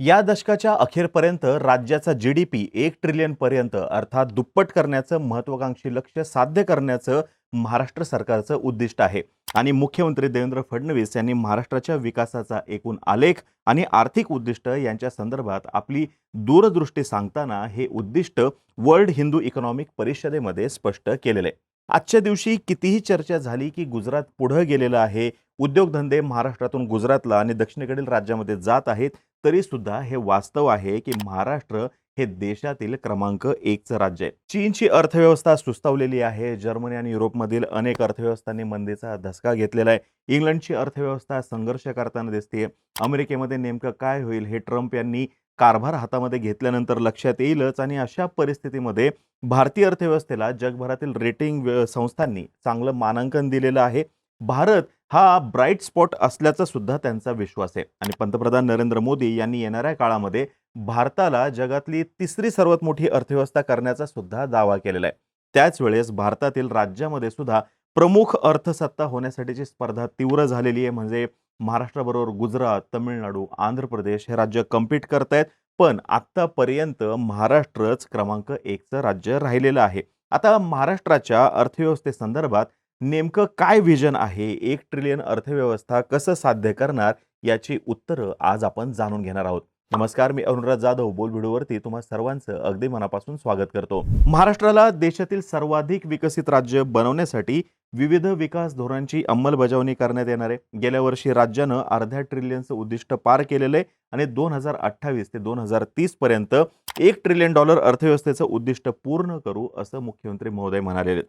या दशकाच्या अखेरपर्यंत राज्याचा जी डी पी एक ट्रिलियनपर्यंत अर्थात दुप्पट करण्याचं महत्वाकांक्षी लक्ष साध्य करण्याचं महाराष्ट्र सरकारचं उद्दिष्ट आहे. आणि मुख्यमंत्री देवेंद्र फडणवीस यांनी महाराष्ट्राच्या विकासाचा एकूण आलेख आणि आर्थिक उद्दिष्ट यांच्या संदर्भात आपली दूरदृष्टी सांगताना हे उद्दिष्ट वर्ल्ड हिंदू इकॉनॉमिक परिषदेमध्ये स्पष्ट केलेलं आहे. आजच्या दिवशी कितीही चर्चा झाली की गुजरात पुढं गेलेलं आहे उद्योगधंदे महाराष्ट्रातून गुजरातला आणि दक्षिणेकडील राज्यामध्ये जात आहेत तरी सुद्धा हे वास्तव आहे की महाराष्ट्र हे देशातील क्रमांक एकचं राज्य आहे. चीनची अर्थव्यवस्था सुस्तावलेली आहे. जर्मनी आणि युरोपमधील अनेक अर्थव्यवस्थांनी मंदीचा धसका घेतलेला आहे. इंग्लंडची अर्थव्यवस्था संघर्ष करताना दिसते अमेरिकेमध्ये नेमकं काय होईल हे ट्रम्प यांनी कारभार हातामध्ये घेतल्यानंतर लक्षात येईलच आणि अशा परिस्थितीमध्ये भारतीय अर्थव्यवस्थेला जगभरातील रेटिंग व्य- संस्थांनी चांगलं मानांकन दिलेलं आहे. भारत हा ब्राईट स्पॉट असल्याचा सुद्धा त्यांचा विश्वास आहे. आणि पंतप्रधान नरेंद्र मोदी यांनी येणाऱ्या काळामध्ये भारताला जगातली तिसरी सर्वात मोठी अर्थव्यवस्था करण्याचा सुद्धा दावा केलेला आहे. त्याच वेळेस भारतातील राज्यामध्ये सुद्धा प्रमुख अर्थसत्ता होण्यासाठीची स्पर्धा तीव्र झालेली आहे. म्हणजे महाराष्ट्राबरोबर गुजरात तमिळनाडू आंध्र प्रदेश हे राज्य कम्पीट करतायत. पण आत्तापर्यंत महाराष्ट्रच क्रमांक एकचं राज्य राहिलेलं आहे. आता महाराष्ट्राच्या अर्थव्यवस्थेसंदर्भात नेमकं काय व्हिजन आहे? एक ट्रिलियन अर्थव्यवस्था कसं साध्य करणार? याची उत्तरं आज आपण जाणून घेणार आहोत. नमस्कार मी अरुणराज जाधव बोल व्हिडिओवरती तुम्हा सर्वांचं अगदी मनापासून स्वागत करतो. महाराष्ट्राला देशातील सर्वाधिक विकसित राज्य बनवण्यासाठी विविध विकास धोरणांची अंमलबजावणी करण्यात येणार आहे. गेल्या वर्षी राज्यानं अर्ध्या ट्रिलियनचं उद्दिष्ट पार केलेलं आहे आणि दोन हजार अठ्ठावीस ते दोन हजार तीस पर्यंत एक ट्रिलियन डॉलर अर्थव्यवस्थेचं उद्दिष्ट पूर्ण करू असं मुख्यमंत्री महोदय म्हणालेले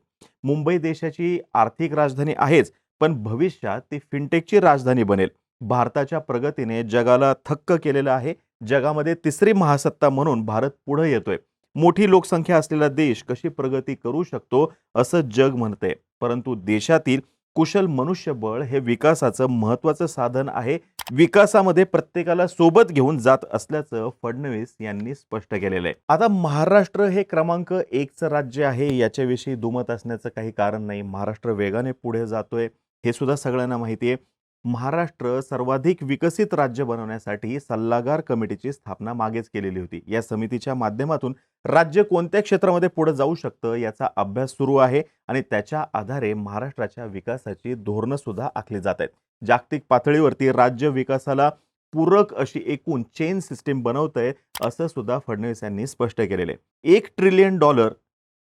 मुंबई देशाची आर्थिक राजधानी आहेच पण भविष्यात ती फिनटेकची राजधानी बनेल. भारताच्या प्रगतीने जगाला थक्क केलेलं आहे. जगामध्ये तिसरी महासत्ता म्हणून भारत पुढे येतोय. मोठी लोकसंख्या असलेला देश कशी प्रगती करू शकतो असं जग म्हणतंय. परंतु देशातील कुशल मनुष्यबळ हे विकासाचं महत्वाचं साधन आहे. विकासामध्ये प्रत्येकाला सोबत घेऊन जात असल्याचं फडणवीस यांनी स्पष्ट केलेलं आहे. आता महाराष्ट्र हे क्रमांक एकचं राज्य आहे. याच्याविषयी दुमत असण्याचं काही कारण नाही. महाराष्ट्र वेगाने पुढे जातोय. हे सुद्धा सगळ्यांना माहिती आहे. महाराष्ट्र सर्वाधिक विकसित राज्य बनवण्यासाठी सल्लागार कमिटीची स्थापना मागेच केलेली होती. या समितीच्या माध्यमातून राज्य कोणत्या क्षेत्रामध्ये पुढे जाऊ शकतं याचा अभ्यास सुरू आहे आणि त्याच्या आधारे महाराष्ट्राच्या विकासाची धोरणं सुद्धा आखली जात आहेत. जागतिक पातळीवरती राज्य विकासाला पूरक अशी एकूण चेन सिस्टीम बनवतंय असं सुद्धा फडणवीस यांनी स्पष्ट केलेलं आहे. एक ट्रिलियन डॉलर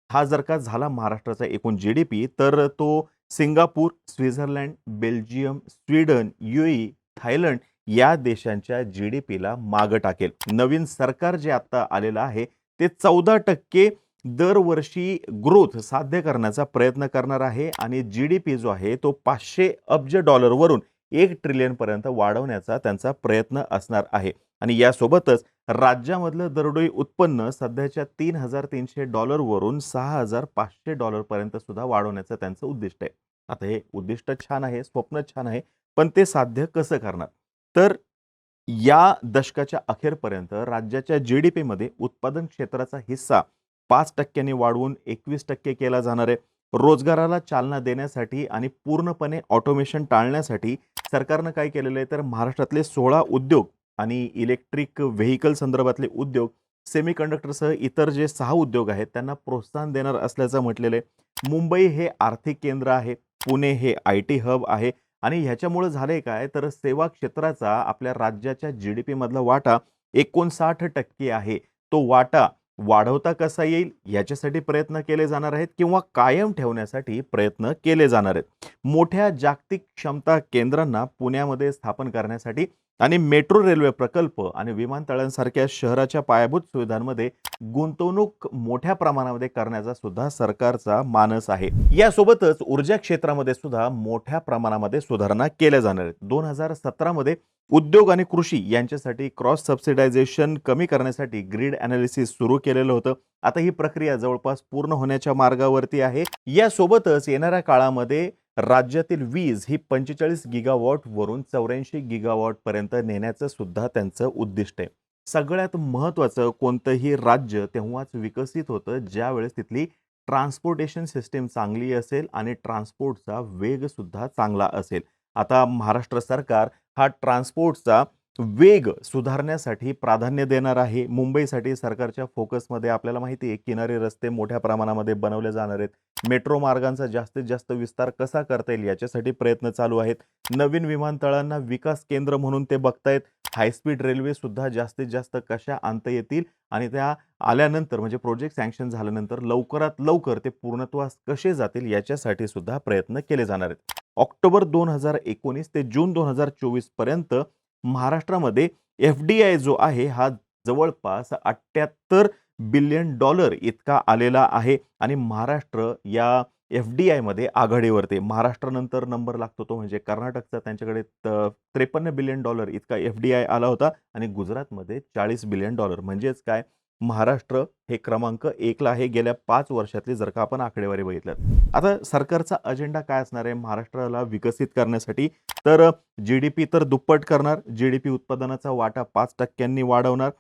हा जर का झाला महाराष्ट्राचा एकूण जी डी पी तर तो Singapore Switzerland Belgium Sweden UAE Thailand या देशांच्या जी डी पीला मागं टाकेल. नवीन सरकार जे आत्ता आलेलं आहे ते चौदा टक्के दरवर्षी ग्रोथ साध्य करण्याचा प्रयत्न करणार आहे आणि जी डी पी जो आहे तो पाचशे अब्ज डॉलरवरून एक ट्रिलियनपर्यंत वाढवण्याचा त्यांचा प्रयत्न असणार आहे. आणि यासोबतच राज्यामधलं दरडोई उत्पन्न सध्याच्या तीन हजार तीनशे डॉलरवरून सहा हजार पाचशे डॉलरपर्यंत सुद्धा वाढवण्याचं त्यांचं उद्दिष्ट आहे. आता हे उद्दिष्ट छान आहे स्वप्न छान आहे पण ते साध्य कसं करणार? तर या दशकाच्या अखेरपर्यंत राज्याच्या जी डी पीमध्ये उत्पादन क्षेत्राचा हिस्सा पाच टक्क्यांनी वाढवून एकवीस टक्के केला जाणार आहे. रोजगाराला चालना देण्यासाठी आणि पूर्णपणे ऑटोमेशन टाळण्यासाठी सरकारनं काय केलेलं आहे तर महाराष्ट्रातले सोळा उद्योग आणि इलेक्ट्रिक व्हेकल संदर्भातले उद्योग सेमीकंडक्टरसह इतर जे सहा उद्योग आहेत त्यांना प्रोत्साहन देणार असल्याचं म्हटलेलं आहे. मुंबई हे आर्थिक केंद्र आहे. पुणे हे आय टी हब आहे. आणि ह्याच्यामुळं झालंय काय? तर सेवा क्षेत्राचा आपल्या राज्याच्या जी डी पीमधला वाटा एकोणसाठ टक्के आहे. तो वाटा वाढवता कसा येईल? याच्यासाठी प्रयत्न केले जाणार आहेत किंवा कायम ठेवण्यासाठी प्रयत्न केले जाणार आहेत. मोठ्या जागतिक क्षमता केंद्रांना पुण्यामध्ये स्थापन करण्यासाठी आणि मेट्रो रेल्वे प्रकल्प आणि विमानतळांसारख्या शहराच्या पायाभूत सुविधांमध्ये गुंतवणूक मोठ्या प्रमाणामध्ये करण्याचा सुद्धा सरकारचा मानस आहे. यासोबतच ऊर्जा क्षेत्रामध्ये सुद्धा मोठ्या प्रमाणामध्ये सुधारणा केल्या जाणार आहेत. दोन हजार सतरामध्ये उद्योग आणि कृषी यांच्यासाठी क्रॉस सबसिडायझेशन कमी करण्यासाठी ग्रीड अनालिसिस सुरू केलेलं होतं. आता ही प्रक्रिया जवळपास पूर्ण होण्याच्या मार्गावरती आहे. यासोबतच येणाऱ्या काळामध्ये राज्यातील वीज ही पंचेचाळीस गिगावॉट वरून चौऱ्याऐंशी गिगावॉट पर्यंत नेण्याचं सुद्धा त्यांचं उद्दिष्ट आहे. सगळ्यात महत्त्वाचं कोणतंही राज्य तेव्हाच विकसित होतं ज्यावेळेस तिथली ट्रान्सपोर्टेशन सिस्टीम चांगली असेल आणि ट्रान्सपोर्टचा वेगसुद्धा चांगला असेल. आता महाराष्ट्र सरकार हा ट्रान्सपोर्टचा वेग सुधारण्यासाठी प्राधान्य देणार आहे. मुंबईसाठी सरकारच्या फोकसमध्ये आपल्याला माहिती आहे किनारी रस्ते मोठ्या प्रमाणामध्ये बनवले जाणार आहेत. मेट्रो मार्गांचा जास्तीत जास्त विस्तार कसा करता येईल याच्यासाठी प्रयत्न चालू आहेत. नवीन विमानतळांना विकास केंद्र म्हणून ते बघतायत. हायस्पीड रेल्वे सुद्धा जास्तीत जास्त कशा आणता येतील आणि त्या आल्यानंतर म्हणजे प्रोजेक्ट सँक्शन झाल्यानंतर लवकरात लवकर ते पूर्णत्वास कसे जातील याच्यासाठी सुद्धा प्रयत्न केले जाणार आहेत. ऑक्टोबर दोन हजार एकोणीस ते जून दोन हजार चोवीसपर्यंत महाराष्ट्रामध्ये एफ डी आय जो आहे हा जवळपास अठ्ठ्याहत्तर बिलियन डॉलर इतका आलेला आहे आणि महाराष्ट्र या एफ डी आयमध्ये आघाडीवरती महाराष्ट्रानंतर नंबर लागतो तो म्हणजे कर्नाटकचा. त्यांच्याकडे त्रेपन्न बिलियन डॉलर इतका एफ डी आय आला होता आणि गुजरातमध्ये चाळीस बिलियन डॉलर. म्हणजेच काय? महाराष्ट्र हे क्रमांक एकला आहे. गेल्या पाच वर्षातली जर का आपण आकडेवारी बघितल्यात आता सरकारचा अजेंडा काय असणार आहे? महाराष्ट्राला विकसित करण्यासाठी तर जी डी पी तर दुप्पट करणार. जी डी पी उत्पादनाचा वाटा पाच टक्क्यांनी वाढवणार.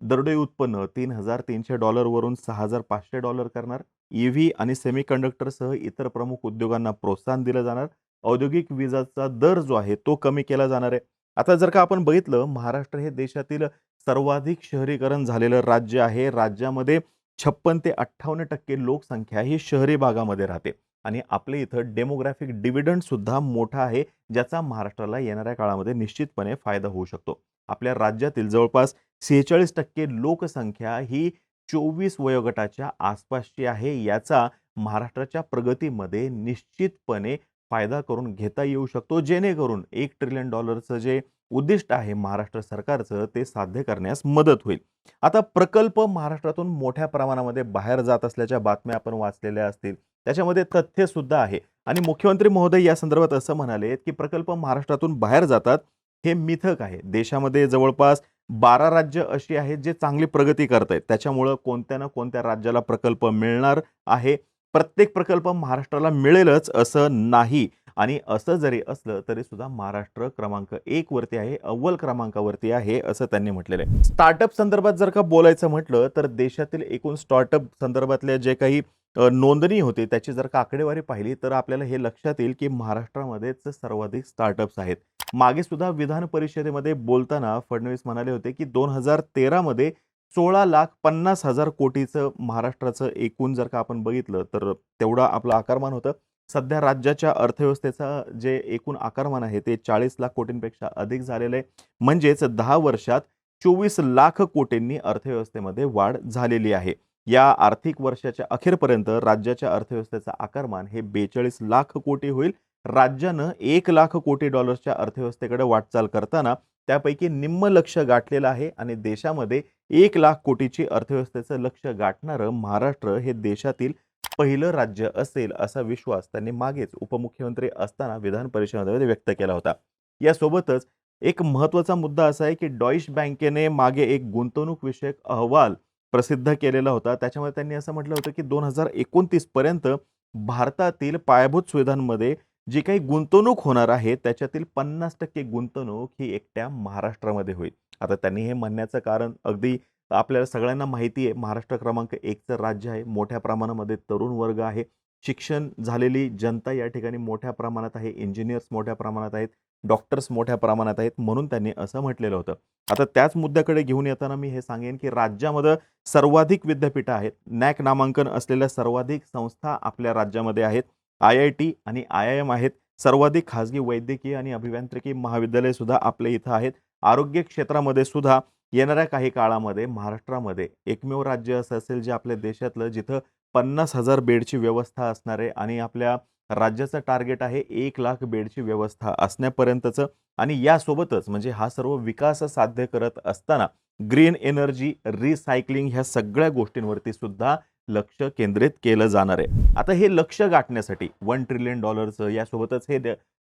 दरडोई उत्पन्न तीन हजार तीनशे डॉलरवरून सहा हजार पाचशे डॉलर करणार. ई व्ही आणि सेमीकंडक्टरसह इतर प्रमुख उद्योगांना प्रोत्साहन दिलं जाणार. औद्योगिक विजाचा दर जो आहे तो कमी केला जाणार आहे. आता जर का आपण बघितलं महाराष्ट्र हे देशातील सर्वाधिक शहरीकरण झालेलं राज्य आहे. राज्यामध्ये छप्पन ते अठ्ठावन्न टक्के लोकसंख्या ही शहरी भागामध्ये राहते. आणि आपल्या इथं डेमोग्राफिक डिव्हिडंड सुद्धा मोठा आहे ज्याचा महाराष्ट्राला येणाऱ्या काळामध्ये निश्चितपणे फायदा होऊ शकतो. आपल्या राज्यातील जवळपास सेहेचाळीस टक्के लोकसंख्या ही चोवीस वयोगटाच्या आसपासची आहे. याचा महाराष्ट्राच्या प्रगतीमध्ये निश्चितपणे फायदा करून घेता येऊ शकतो. जेणेकरून एक ट्रिलियन डॉलरचं जे उद्दिष्ट आहे महाराष्ट्र सरकारचं ते साध्य करण्यास मदत होईल. आता प्रकल्प महाराष्ट्रातून मोठ्या प्रमाणामध्ये बाहेर जात असल्याच्या बातम्या आपण वाचलेल्या असतील त्याच्यामध्ये तथ्य सुद्धा आहे. आणि मुख्यमंत्री महोदय या संदर्भात असं म्हणाले की प्रकल्प महाराष्ट्रातून बाहेर जातात हे मिथक आहे. देशामध्ये जवळपास बारा राज्य अशी आहेत जे चांगली प्रगती करत आहेत. त्याच्यामुळं कोणत्या ना कोणत्या राज्याला प्रकल्प मिळणार आहे? प्रत्येक प्रकल्प महाराष्ट्राला मिळेलच असं नाही. आणि असं जरी असलं तरी सुद्धा महाराष्ट्र क्रमांक एक वरती आहे अव्वल क्रमांकावरती आहे असं त्यांनी म्हटलेलं आहे. स्टार्टअप संदर्भात जर का बोलायचं म्हटलं तर देशातील एकूण स्टार्टअप संदर्भातल्या जे काही नोंदणी होते त्याची जर का आकडेवारी पाहिली तर आपल्याला हे लक्षात येईल की महाराष्ट्रामध्येच सर्वाधिक स्टार्टअप्स आहेत. मागे सुद्धा विधान परिषदेमध्ये बोलताना फडणवीस म्हणाले होते की दोन हजार तेरामध्ये सोळा लाख पन्नास हजार कोटीचं महाराष्ट्राचं एकूण जर का आपण बघितलं तर तेवढा आपलं आकारमान होतं. सध्या राज्याच्या अर्थव्यवस्थेचा जे एकूण आकारमान आहे ते चाळीस लाख कोटींपेक्षा अधिक झालेलं आहे. म्हणजेच दहा वर्षात चोवीस लाख कोटींनी अर्थव्यवस्थेमध्ये वाढ झालेली आहे. या आर्थिक वर्षाच्या अखेरपर्यंत राज्याच्या अर्थव्यवस्थेचा आकारमान हे बेचाळीस लाख कोटी होईल. राज्यानं एक लाख कोटी डॉलर्सच्या अर्थव्यवस्थेकडे वाटचाल करताना त्यापैकी निम्म लक्ष गाठलेलं आहे आणि देशामध्ये एक लाख कोटीची अर्थव्यवस्थेचं लक्ष गाठणारं महाराष्ट्र हे देशातील पहिलं राज्य असेल असा विश्वास त्यांनी मागेच उपमुख्यमंत्री असताना विधान परिषदेमध्ये व्यक्त केला होता. यासोबतच एक महत्त्वाचा मुद्दा असा आहे की डॉईश बँकेने मागे एक गुंतवणूक विषयक अहवाल प्रसिद्ध केलेला होता. त्याच्यामध्ये त्यांनी असं म्हटलं होतं की दोन हजार एकोणतीस पर्यंत भारतातील पायाभूत सुविधांमध्ये जी काही गुंतवणूक होणार आहे त्याच्यातील पन्नास टक्के गुंतवणूक ही एकट्या महाराष्ट्रामध्ये होईल. आता त्यांनी हे म्हणण्याचं कारण अगदी आपल्याला सगळ्यांना माहिती आहे महाराष्ट्र क्रमांक एकचं राज्य आहे मोठ्या प्रमाणामध्ये तरुण वर्ग आहे. शिक्षण झालेली जनता या ठिकाणी मोठ्या प्रमाणात आहे इंजिनियर्स मोठ्या प्रमाणात आहेत डॉक्टर्स मोठ्या प्रमाणात आहेत म्हणून त्यांनी असं म्हटलेलं होतं. आता त्याच मुद्द्याकडे घेऊन येताना मी हे सांगेन की राज्यामध्ये सर्वाधिक विद्यापीठं आहेत. नॅक नामांकन असलेल्या सर्वाधिक संस्था आपल्या राज्यामध्ये आहेत. आय आय टी आणि आय आय एम आहेत. सर्वाधिक खाजगी वैद्यकीय आणि अभियांत्रिकी महाविद्यालय सुद्धा आपल्या इथं आहेत. आरोग्य क्षेत्रामध्ये सुद्धा येणाऱ्या काही काळामध्ये महाराष्ट्रामध्ये एकमेव राज्य असं असेल जे आपल्या देशातलं जिथं पन्नास हजार बेडची व्यवस्था असणार आहे आणि आपल्या राज्याचं टार्गेट आहे एक लाख बेडची व्यवस्था असण्यापर्यंतचं आणि यासोबतच म्हणजे हा सर्व विकास साध्य करत असताना ग्रीन एनर्जी रिसायकलिंग ह्या सगळ्या गोष्टींवरती सुद्धा लक्ष केंद्रित केलं जाणार आहे. आता हे लक्ष गाठण्यासाठी वन ट्रिलियन डॉलरचं यासोबतच हे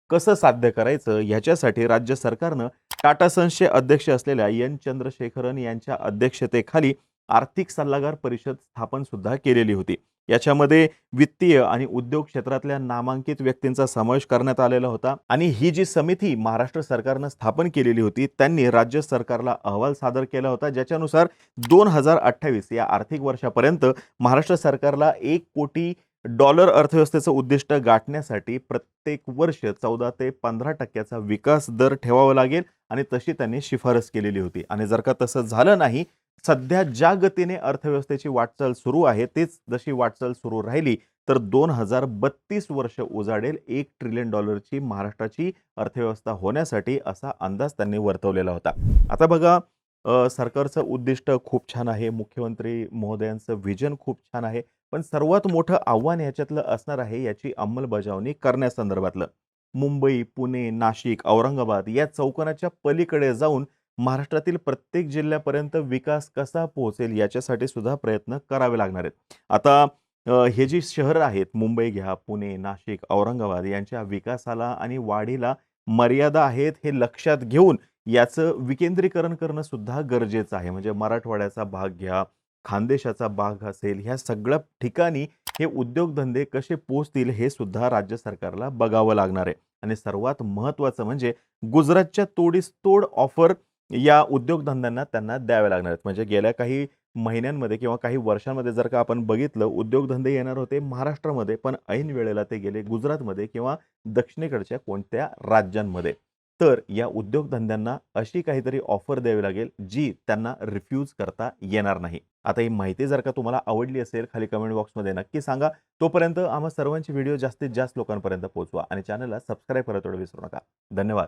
कसं साध्य करायचं ह्याच्यासाठी राज्य सरकारनं टाटा सन्सचे अध्यक्ष असलेल्या एन चंद्रशेखरन यांच्या अध्यक्षतेखाली आर्थिक सल्लागार परिषद स्थापन सुद्धा केलेली होती. याच्यामध्ये वित्तीय आणि उद्योग क्षेत्रातल्या नामांकित व्यक्तींचा समावेश करण्यात आलेला होता आणि ही जी समिती महाराष्ट्र सरकारनं स्थापन केलेली होती त्यांनी राज्य सरकारला अहवाल सादर केला होता ज्याच्यानुसार दोन हजार अठ्ठावीस या आर्थिक वर्षापर्यंत महाराष्ट्र सरकारला एक कोटी डॉलर अर्थव्यवस्थेचं उद्दिष्ट गाठण्यासाठी प्रत्येक वर्ष चौदा ते पंधरा टक्क्याचा विकास दर ठेवावा लागेल आणि तशी त्यांनी शिफारस केलेली होती. आणि जर का तसं झालं नाही सध्या ज्या गतीने अर्थव्यवस्थेची वाटचाल सुरू आहे तेच जशी वाटचाल सुरू राहिली तर दोन हजार बत्तीस वर्ष उजाडेल एक ट्रिलियन डॉलरची महाराष्ट्राची अर्थव्यवस्था होण्यासाठी असा अंदाज त्यांनी वर्तवलेला होता. आता बघा सरकारचं उद्दिष्ट खूप छान आहे मुख्यमंत्री महोदयांचं व्हिजन खूप छान आहे पण सर्वात मोठं आव्हान याच्यातलं असणार आहे याची अंमलबजावणी करण्यासंदर्भातलं मुंबई पुणे नाशिक औरंगाबाद या चौकोनाच्या पलीकडे जाऊन महाराष्ट्रातील प्रत्येक जिल्ह्यापर्यंत विकास कसा पोहोचेल याच्यासाठी सुद्धा प्रयत्न करावे लागणार आहेत. आता हे जी शहरं आहेत मुंबई घ्या पुणे नाशिक औरंगाबाद यांच्या विकासाला आणि वाढीला मर्यादा आहेत हे लक्षात घेऊन याचं विकेंद्रीकरण करणं सुद्धा गरजेचं आहे. म्हणजे मराठवाड्याचा भाग घ्या खानदेशाचा भाग असेल ह्या सगळ्या ठिकाणी हे उद्योगधंदे कसे पोचतील हे सुद्धा राज्य सरकारला बघावं लागणार आहे. आणि सर्वात महत्त्वाचं म्हणजे गुजरातच्या तोडीस तोड ऑफर या उद्योगधंद्यांना त्यांना द्याव्या लागणार आहेत. म्हणजे गेल्या काही महिन्यांमध्ये किंवा काही वर्षांमध्ये जर का आपण बघितलं उद्योगधंदे येणार होते महाराष्ट्रामध्ये पण ऐन वेळेला ते गेले गुजरातमध्ये किंवा दक्षिणेकडच्या कोणत्या राज्यांमध्ये. तर या उद्योगधंद्यांना अशी काहीतरी ऑफर द्यावी लागेल जी त्यांना रिफ्यूज करता येणार नाही. आता ही माहिती जर का तुम्हाला आवडली असेल खाली कमेंट बॉक्समध्ये नक्की सांगा. तोपर्यंत आम्हा सर्वांची व्हिडिओ जास्तीत जास्त लोकांपर्यंत पोहोचवा आणि चॅनलला सबस्क्राईब करायला थोडं विसरू नका. धन्यवाद.